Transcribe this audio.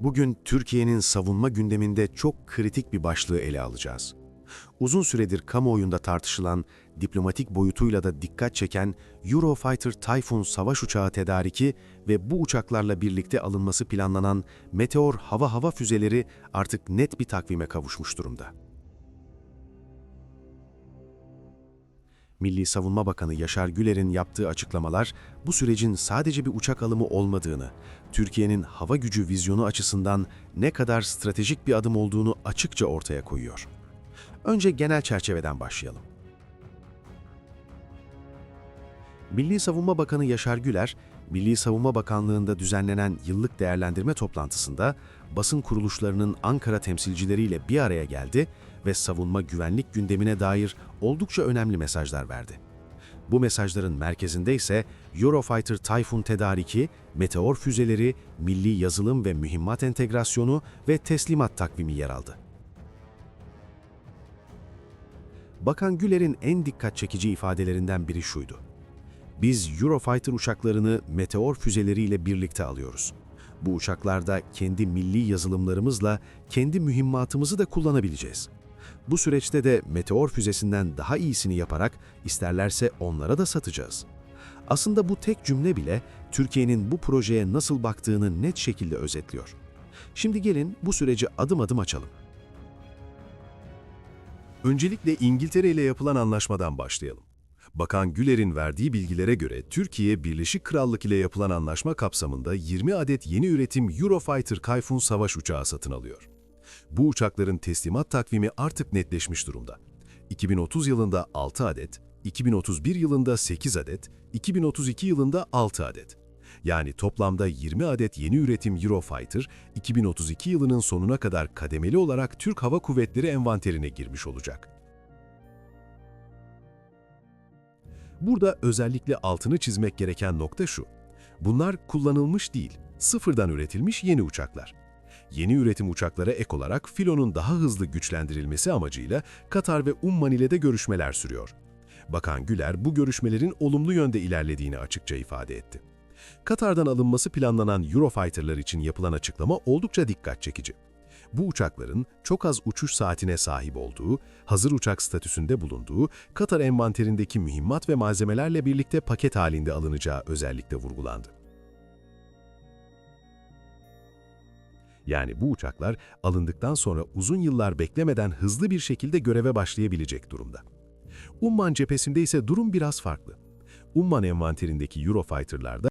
Bugün Türkiye'nin savunma gündeminde çok kritik bir başlığı ele alacağız. Uzun süredir kamuoyunda tartışılan, diplomatik boyutuyla da dikkat çeken Eurofighter Typhoon savaş uçağı tedariki ve bu uçaklarla birlikte alınması planlanan Meteor hava hava füzeleri artık net bir takvime kavuşmuş durumda. Milli Savunma Bakanı Yaşar Güler'in yaptığı açıklamalar bu sürecin sadece bir uçak alımı olmadığını, Türkiye'nin hava gücü vizyonu açısından ne kadar stratejik bir adım olduğunu açıkça ortaya koyuyor. Önce genel çerçeveden başlayalım. Milli Savunma Bakanı Yaşar Güler, Milli Savunma Bakanlığı'nda düzenlenen yıllık değerlendirme toplantısında basın kuruluşlarının Ankara temsilcileriyle bir araya geldi ve savunma güvenlik gündemine dair oldukça önemli mesajlar verdi. Bu mesajların merkezinde ise Eurofighter Typhoon tedariki, meteor füzeleri, milli yazılım ve mühimmat entegrasyonu ve teslimat takvimi yer aldı. Bakan Güler'in en dikkat çekici ifadelerinden biri şuydu. Biz Eurofighter uçaklarını meteor füzeleriyle birlikte alıyoruz. Bu uçaklarda kendi milli yazılımlarımızla kendi mühimmatımızı da kullanabileceğiz. Bu süreçte de meteor füzesinden daha iyisini yaparak isterlerse onlara da satacağız. Aslında bu tek cümle bile Türkiye'nin bu projeye nasıl baktığını net şekilde özetliyor. Şimdi gelin bu süreci adım adım açalım. Öncelikle İngiltere ile yapılan anlaşmadan başlayalım. Bakan Güler'in verdiği bilgilere göre Türkiye, Birleşik Krallık ile yapılan anlaşma kapsamında 20 adet yeni üretim Eurofighter Typhoon savaş uçağı satın alıyor. Bu uçakların teslimat takvimi artık netleşmiş durumda. 2030 yılında 6 adet, 2031 yılında 8 adet, 2032 yılında 6 adet. Yani toplamda 20 adet yeni üretim Eurofighter, 2032 yılının sonuna kadar kademeli olarak Türk Hava Kuvvetleri envanterine girmiş olacak. Burada özellikle altını çizmek gereken nokta şu. Bunlar kullanılmış değil, sıfırdan üretilmiş yeni uçaklar. Yeni üretim uçaklara ek olarak filonun daha hızlı güçlendirilmesi amacıyla Katar ve Umman ile de görüşmeler sürüyor. Bakan Güler bu görüşmelerin olumlu yönde ilerlediğini açıkça ifade etti. Katar'dan alınması planlanan Eurofighter'lar için yapılan açıklama oldukça dikkat çekici. Bu uçakların çok az uçuş saatine sahip olduğu, hazır uçak statüsünde bulunduğu, Katar envanterindeki mühimmat ve malzemelerle birlikte paket halinde alınacağı özellikle vurgulandı. Yani bu uçaklar alındıktan sonra uzun yıllar beklemeden hızlı bir şekilde göreve başlayabilecek durumda. Umman cephesinde ise durum biraz farklı. Umman envanterindeki Eurofighter'larda